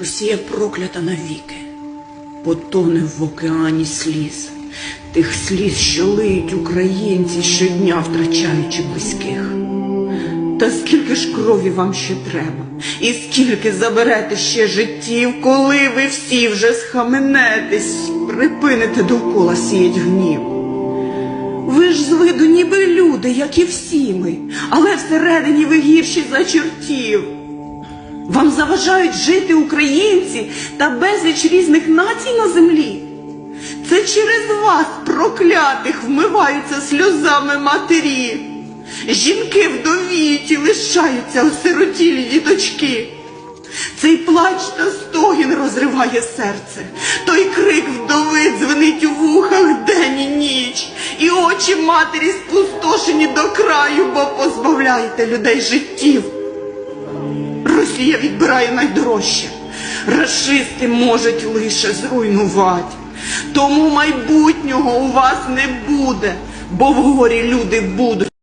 Росія проклята навіки, потоне в океані сліз, тих сліз, що лиють українці щодня втрачаючи близьких. Та скільки ж крові вам ще треба, і скільки заберете ще життів, коли ви всі вже схаменетесь, припините довкола сіять гнів. Ви ж з виду ніби люди, як і всі ми, але всередині ви гірші за чортів. Вам заважають жити українці та безліч різних націй на землі. Це через вас, проклятих, вмиваються сльозами матері. Жінки вдовіті лишаються осиротілі діточки. Цей плач та стогін розриває серце, той крик вдови дзвенить у вухах день і ніч, і очі матері спустошені до краю, бо позбавляєте людей життів. Росія відбирає найдорожче. Рашисти можуть лише зруйнувати. Тому майбутнього у вас не буде, бо в горі люди будуть.